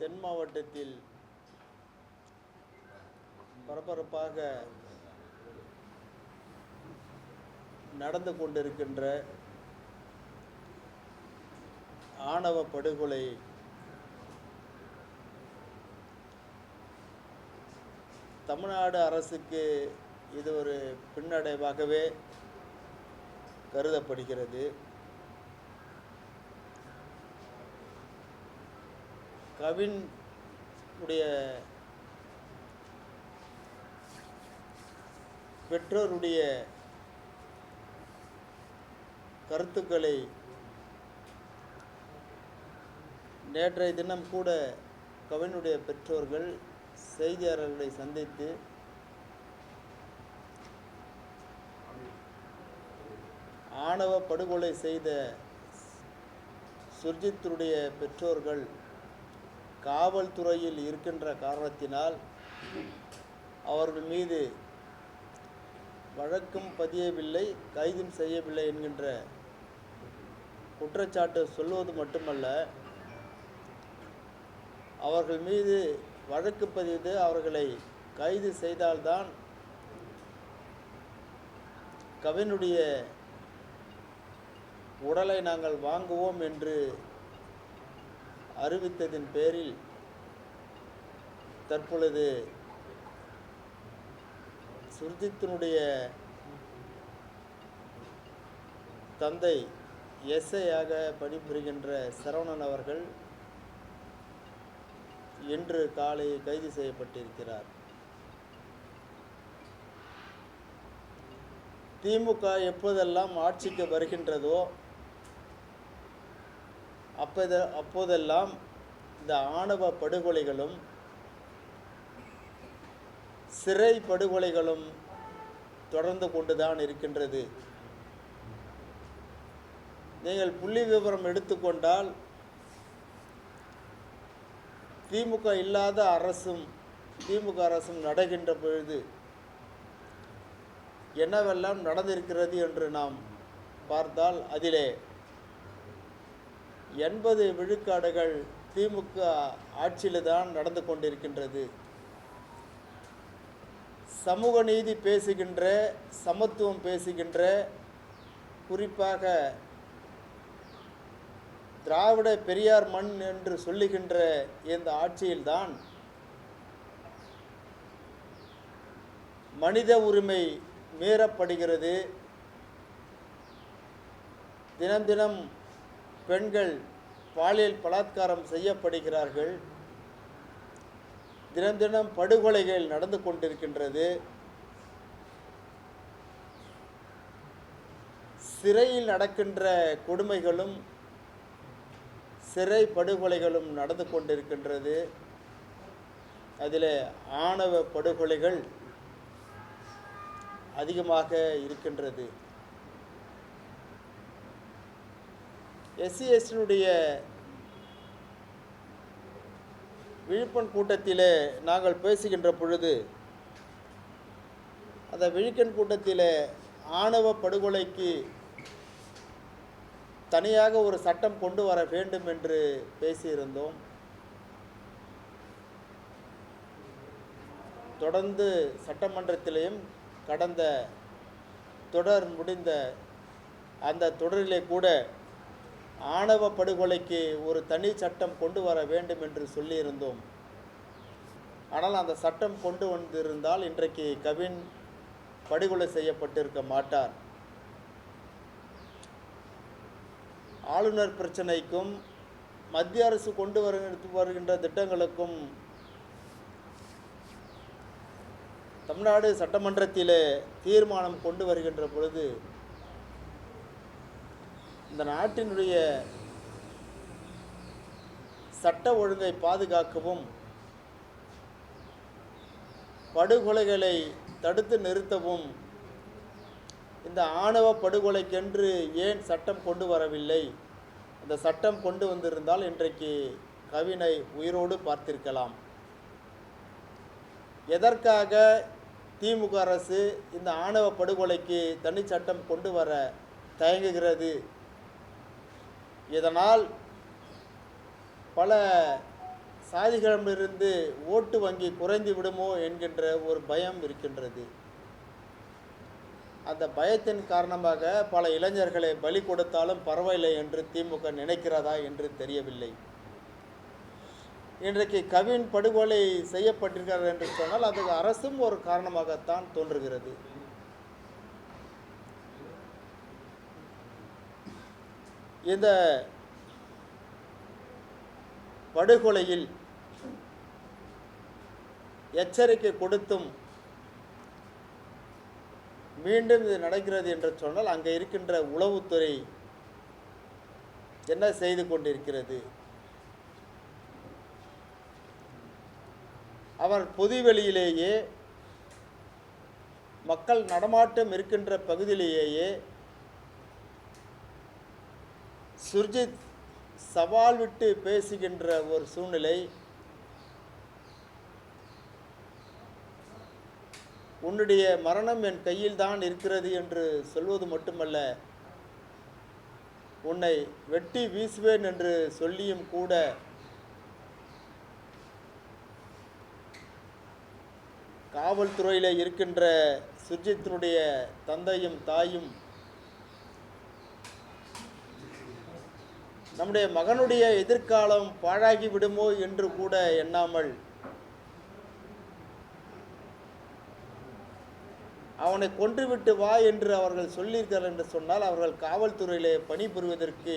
தென் மாவட்டத்தில் பரபரப்பாக நடந்து கொண்டிருக்கின்ற ஆணவ படுகொலை தமிழ்நாடு அரசுக்கு இது ஒரு பின்னடைவாகவே கருதப்படுகிறது. கவின் உடைய பெற்றோருடைய கருத்துக்களை நேற்றைய தினம் கூட கவினுடைய பெற்றோர்கள் செய்தியாளர்களை சந்தித்து ஆணவ படுகொலை செய்த சுர்ஜித்துடைய பெற்றோர்கள் காவல்துறையில் இருக்கின்ற காரணத்தினால் அவர்கள் மீது வழக்கும் பதியவில்லை கைதும் செய்யவில்லை என்கின்ற குற்றச்சாட்டு சொல்வது மட்டுமல்ல அவர்கள் மீது வழக்கு பதிந்து அவர்களை கைது செய்தால்தான் கவினுடைய உடலை நாங்கள் வாங்குவோம் என்று அறிவித்ததின் பேரில் தற்பொழுது சுர்ஜித்தினுடைய தந்தை எஸ்ஐயாக பணிபுரிகின்ற சரவணன் அவர்கள் இன்று காலை கைது செய்யப்பட்டிருக்கிறார். திமுக எப்போதெல்லாம் ஆட்சிக்கு வருகின்றதோ அப்போது அப்போதெல்லாம் இந்த ஆணவ படுகொலைகளும் சிறை படுகொலைகளும் தொடர்ந்து கொண்டுதான் இருக்கின்றது. நீங்கள் புள்ளி விவரம் எடுத்துக்கொண்டால் திமுக இல்லாத அரசும் திமுக அரசும் நடக்கின்ற பொழுது என்னவெல்லாம் நடந்திருக்கிறது என்று நாம் பார்த்தால் அதிலே எண்பது விழுக்காடுகள் திமுக ஆட்சியில் தான் நடந்து கொண்டிருக்கின்றது. சமூக நீதி பேசுகின்ற சமத்துவம் பேசுகின்ற குறிப்பாக திராவிட பெரியார் மண் என்று சொல்லுகின்ற இந்த ஆட்சியில்தான் மனித உரிமை மீறப்படுகிறது. தினம் தினம் பெண்கள் பாலியல் பலாத்காரம் செய்யப்படுகிறார்கள். தினம் தினம் படுகொலைகள் நடந்து கொண்டிருக்கின்றது. சிறையில் நடக்கின்ற கொடுமைகளும் சிறை படுகொலைகளும் நடந்து கொண்டிருக்கின்றது. அதில் ஆணவ படுகொலைகள் அதிகமாக இருக்கின்றது. எஸ்சி எஸ்டினுடைய விழுப்பன் கூட்டத்திலே நாங்கள் பேசுகின்ற பொழுது அந்த விழுக்கன் கூட்டத்தில் ஆணவ படுகொலைக்கு தனியாக ஒரு சட்டம் கொண்டு வர வேண்டும் என்று பேசியிருந்தோம். தொடர்ந்து சட்டமன்றத்திலையும் கடந்த தொடர் முடிந்த அந்த தொடரிலே கூட ஆணவ படுகொலைக்கு ஒரு தனி சட்டம் கொண்டு வர வேண்டும் என்று சொல்லியிருந்தோம். ஆனால் அந்த சட்டம் கொண்டு வந்திருந்தால் இன்றைக்கு கவின் படுகொலை செய்யப்பட்டிருக்க மாட்டார். ஆளுநர் பிரச்சனைக்கும் மத்திய அரசு கொண்டு வருகின்ற வருகின்ற திட்டங்களுக்கும் தமிழ்நாடு சட்டமன்றத்திலே தீர்மானம் கொண்டு வருகின்ற பொழுது இந்த நாட்டினுடைய சட்ட ஒழுங்கை பாதுகாக்கவும் படுகொலைகளை தடுத்து நிறுத்தவும் இந்த ஆணவ படுகொலைக்கென்று ஏன் சட்டம் கொண்டு வரவில்லை? அந்த சட்டம் கொண்டு வந்திருந்தால் இன்றைக்கு கவினை உயிரோடு பார்த்திருக்கலாம். எதற்காக திமுக அரசு இந்த ஆணவ படுகொலைக்கு தனி சட்டம் கொண்டு வர தயங்குகிறது? இதனால் பல சாதிகளிடமிருந்து ஓட்டு வங்கி குறைந்து விடுமோ என்கின்ற ஒரு பயம் இருக்கின்றது. அந்த பயத்தின் காரணமாக பல இளைஞர்களை பலி கொடுத்தாலும் பரவாயில்லை என்று திமுக நினைக்கிறதா என்று தெரியவில்லை. இன்றைக்கு கவின் படுகொலை செய்யப்பட்டிருக்கிறார் என்று சொன்னால் அதுக்கு அரசும் ஒரு காரணமாகத்தான் தோன்றுகிறது. இந்த படுகொலையில் எச்சரிக்கை கொடுத்தும் மீண்டும் இது நடக்கிறது என்று சொன்னால் அங்கே இருக்கின்ற உளவுத்துறை என்ன செய்து கொண்டிருக்கிறது? அவர் பொதுவெளியிலேயே மக்கள் நடமாட்டம் இருக்கின்ற பகுதியிலேயே சுர்ஜித் சவால் விட்டு பேசுகின்ற ஒரு சூழ்நிலை. உன்னுடைய மரணம் என் கையில் தான் இருக்கிறது என்று சொல்வது மட்டுமல்ல உன்னை வெட்டி வீசுவேன் என்று சொல்லியும் கூட காவல்துறையில் இருக்கின்ற சுர்ஜித்தினுடைய தந்தையும் தாயும் நம்முடைய மகனுடைய எதிர்காலம் பாழாகி விடுமோ என்று கூட எண்ணாமல் அவனை கொன்றுவிட்டு வா என்று அவர்கள் சொல்லியிருக்கிறார் என்று சொன்னால் அவர்கள் காவல்துறையிலே பணிபுரிவதற்கு